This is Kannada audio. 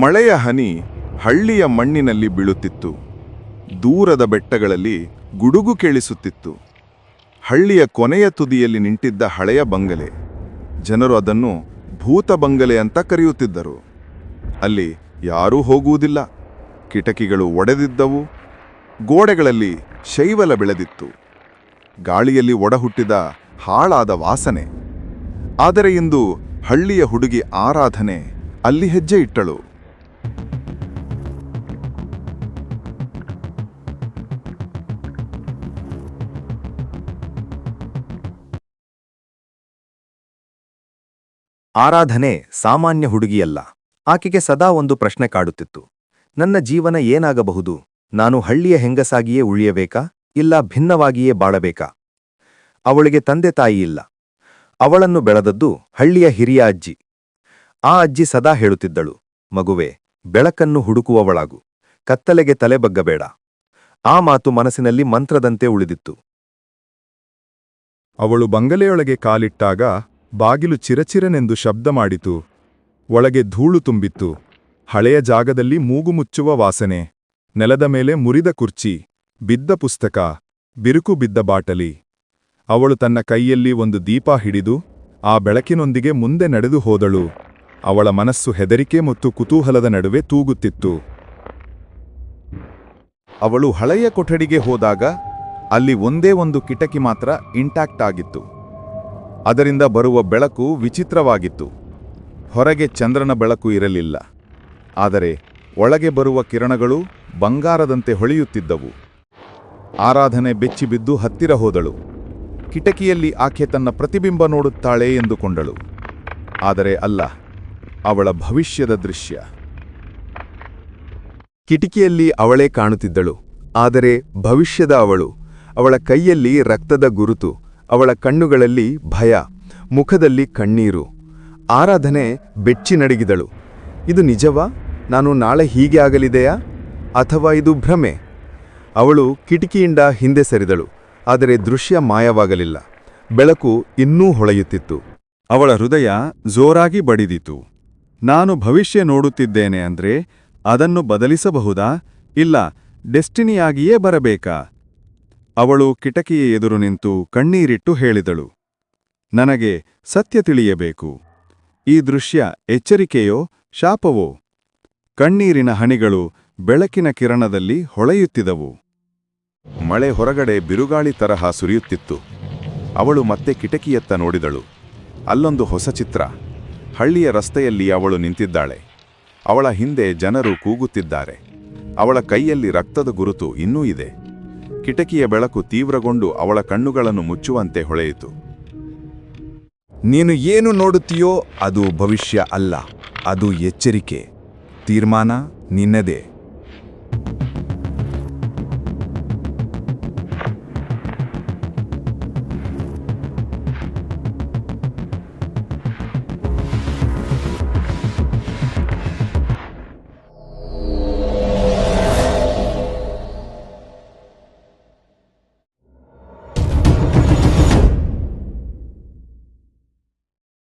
ಮಳೆಯ ಹನಿ ಹಳ್ಳಿಯ ಮಣ್ಣಿನಲ್ಲಿ ಬೀಳುತ್ತಿತ್ತು. ದೂರದ ಬೆಟ್ಟಗಳಲ್ಲಿ ಗುಡುಗು ಕೇಳಿಸುತ್ತಿತ್ತು. ಹಳ್ಳಿಯ ಕೊನೆಯ ತುದಿಯಲ್ಲಿ ನಿಂತಿದ್ದ ಹಳೆಯ ಬಂಗಲೆ. ಜನರು ಅದನ್ನು ಭೂತ ಬಂಗಲೆ ಅಂತ ಕರೆಯುತ್ತಿದ್ದರು. ಅಲ್ಲಿ ಯಾರೂ ಹೋಗುವುದಿಲ್ಲ. ಕಿಟಕಿಗಳು ಒಡೆದಿದ್ದವು. ಗೋಡೆಗಳಲ್ಲಿ ಶೈವಲ ಬೆಳೆದಿತ್ತು. ಗಾಳಿಯಲ್ಲಿ ಒಡಹುಟ್ಟಿದ ಹಾಳಾದ ವಾಸನೆ. ಆದರೆ ಇಂದು ಹಳ್ಳಿಯ ಹುಡುಗಿ ಆರಾಧನೆ ಅಲ್ಲಿ ಹೆಜ್ಜೆ ಇಟ್ಟಳು. ಆರಾಧನೆ ಸಾಮಾನ್ಯ ಹುಡುಗಿಯಲ್ಲ. ಆಕೆಗೆ ಸದಾ ಒಂದು ಪ್ರಶ್ನೆ ಕಾಡುತ್ತಿತ್ತು. ನನ್ನ ಜೀವನ ಏನಾಗಬಹುದು? ನಾನು ಹಳ್ಳಿಯ ಹೆಂಗಸಾಗಿಯೇ ಉಳಿಯಬೇಕಾ? ಇಲ್ಲ ಭಿನ್ನವಾಗಿಯೇ ಬಾಳಬೇಕಾ? ಅವಳಿಗೆ ತಂದೆ ತಾಯಿ ಇಲ್ಲ. ಅವಳನ್ನು ಬೆಳೆದದ್ದು ಹಳ್ಳಿಯ ಹಿರಿಯ ಅಜ್ಜಿ. ಆ ಅಜ್ಜಿ ಸದಾ ಹೇಳುತ್ತಿದ್ದಳು, ಮಗುವೆ, ಬೆಳಕನ್ನು ಹುಡುಕುವವಳಾಗು. ಕತ್ತಲೆಗೆ ತಲೆ ಬಗ್ಗಬೇಡ. ಆ ಮಾತು ಮನಸ್ಸಿನಲ್ಲಿ ಮಂತ್ರದಂತೆ ಉಳಿದಿತ್ತು. ಅವಳು ಬಂಗಲೆಯೊಳಗೆ ಕಾಲಿಟ್ಟಾಗ ಬಾಗಿಲು ಚಿರಚಿರನೆಂದು ಶಬ್ದ ಮಾಡಿತು. ಒಳಗೆ ಧೂಳು ತುಂಬಿತ್ತು. ಹಳೆಯ ಜಾಗದಲ್ಲಿ ಮೂಗು ಮುಚ್ಚುವ ವಾಸನೆ. ನೆಲದ ಮೇಲೆ ಮುರಿದ ಕುರ್ಚಿ. ಬಿದ್ದ ಪುಸ್ತಕ. ಬಿರುಕು ಬಿದ್ದ ಬಾಟಲಿ. ಅವಳು ತನ್ನ ಕೈಯಲ್ಲಿ ಒಂದು ದೀಪ ಹಿಡಿದು, ಆ ಬೆಳಕಿನೊಂದಿಗೆ ಮುಂದೆ ನಡೆದು ಹೋದಳು. ಅವಳ ಮನಸ್ಸು ಹೆದರಿಕೆ ಮತ್ತು ಕುತೂಹಲದ ನಡುವೆ ತೂಗುತ್ತಿತ್ತು. ಅವಳು ಹಳೆಯ ಕೊಠಡಿಗೆ ಹೋದಾಗ, ಅಲ್ಲಿ ಒಂದೇ ಒಂದು ಕಿಟಕಿ ಮಾತ್ರ ಇಂಟ್ಯಾಕ್ಟ್ ಆಗಿತ್ತು. ಅದರಿಂದ ಬರುವ ಬೆಳಕು ವಿಚಿತ್ರವಾಗಿತ್ತು. ಹೊರಗೆ ಚಂದ್ರನ ಬೆಳಕು ಇರಲಿಲ್ಲ. ಆದರೆ ಒಳಗೆ ಬರುವ ಕಿರಣಗಳು ಬಂಗಾರದಂತೆ ಹೊಳೆಯುತ್ತಿದ್ದವು. ಆರಾಧನೆ ಬೆಚ್ಚಿಬಿದ್ದು ಹತ್ತಿರ ಹೋದಳು. ಕಿಟಕಿಯಲ್ಲಿ ಆಕೆ ತನ್ನ ಪ್ರತಿಬಿಂಬ ನೋಡುತ್ತಾಳೆ ಎಂದುಕೊಂಡಳು. ಆದರೆ ಅಲ್ಲ, ಅವಳ ಭವಿಷ್ಯದ ದೃಶ್ಯ. ಕಿಟಕಿಯಲ್ಲಿ ಅವಳೇ ಕಾಣುತ್ತಿದ್ದಳು. ಆದರೆ ಭವಿಷ್ಯದ ಅವಳು, ಅವಳ ಕೈಯಲ್ಲಿ ರಕ್ತದ ಗುರುತು ಅವಳ ಕಣ್ಣುಗಳಲ್ಲಿ ಭಯ, ಮುಖದಲ್ಲಿ ಕಣ್ಣೀರು. ಆರಾಧನೆ ಬೆಚ್ಚಿ ನಡಗಿದಳು ಇದು ನಿಜವಾ? ನಾನು ನಾಳೆ ಹೀಗೆ ಆಗಲಿದೆಯಾ? ಅಥವಾ ಇದು ಭ್ರಮೆ? ಅವಳು ಕಿಟಕಿಯಿಂದ ಹಿಂದೆ ಸರಿದಳು, ಆದರೆ ದೃಶ್ಯ ಮಾಯವಾಗಲಿಲ್ಲ. ಬೆಳಕು ಇನ್ನೂ ಹೊಳೆಯುತ್ತಿತ್ತು. ಅವಳ ಹೃದಯ ಜೋರಾಗಿ ಬಡಿದಿತು. ನಾನು ಭವಿಷ್ಯ ನೋಡುತ್ತಿದ್ದೇನೆ ಅಂದ್ರೆ ಅದನ್ನು ಬದಲಿಸಬಹುದಾ? ಇಲ್ಲ, ಡೆಸ್ಟಿನಿಯಾಗಿಯೇ ಬರಬೇಕಾ? ಅವಳು ಕಿಟಕಿಯ ಎದುರು ನಿಂತು ಕಣ್ಣೀರಿಟ್ಟು ಹೇಳಿದಳು, ನನಗೆ ಸತ್ಯ ತಿಳಿಯಬೇಕು. ಈ ದೃಶ್ಯ ಎಚ್ಚರಿಕೆಯೋ, ಶಾಪವೋ? ಕಣ್ಣೀರಿನ ಹನಿಗಳು ಬೆಳಕಿನ ಕಿರಣದಲ್ಲಿ ಹೊಳೆಯುತ್ತಿದವು ಮಳೆ ಹೊರಗಡೆ ಬಿರುಗಾಳಿ ತರಹ ಸುರಿಯುತ್ತಿತ್ತು. ಅವಳು ಮತ್ತೆ ಕಿಟಕಿಯತ್ತ ನೋಡಿದಳು. ಅಲ್ಲೊಂದು ಹೊಸ ಚಿತ್ರ. ಹಳ್ಳಿಯ ರಸ್ತೆಯಲ್ಲಿ ಅವಳು ನಿಂತಿದ್ದಾಳೆ. ಅವಳ ಹಿಂದೆ ಜನರು ಕೂಗುತ್ತಿದ್ದಾರೆ. ಅವಳ ಕೈಯಲ್ಲಿ ರಕ್ತದ ಗುರುತು ಇನ್ನೂ ಇದೆ. ಕಿಟಕಿಯ ಬೆಳಕು ತೀವ್ರಗೊಂಡು ಅವಳ ಕಣ್ಣುಗಳನ್ನು ಮುಚ್ಚುವಂತೆ ಹೊಳೆಯಿತು. ನೀನು ಏನು ನೋಡುತ್ತೀಯೋ ಅದು ಭವಿಷ್ಯ ಅಲ್ಲ, ಅದು ಎಚ್ಚರಿಕೆ. ತೀರ್ಮಾನ ನಿನ್ನದೇ.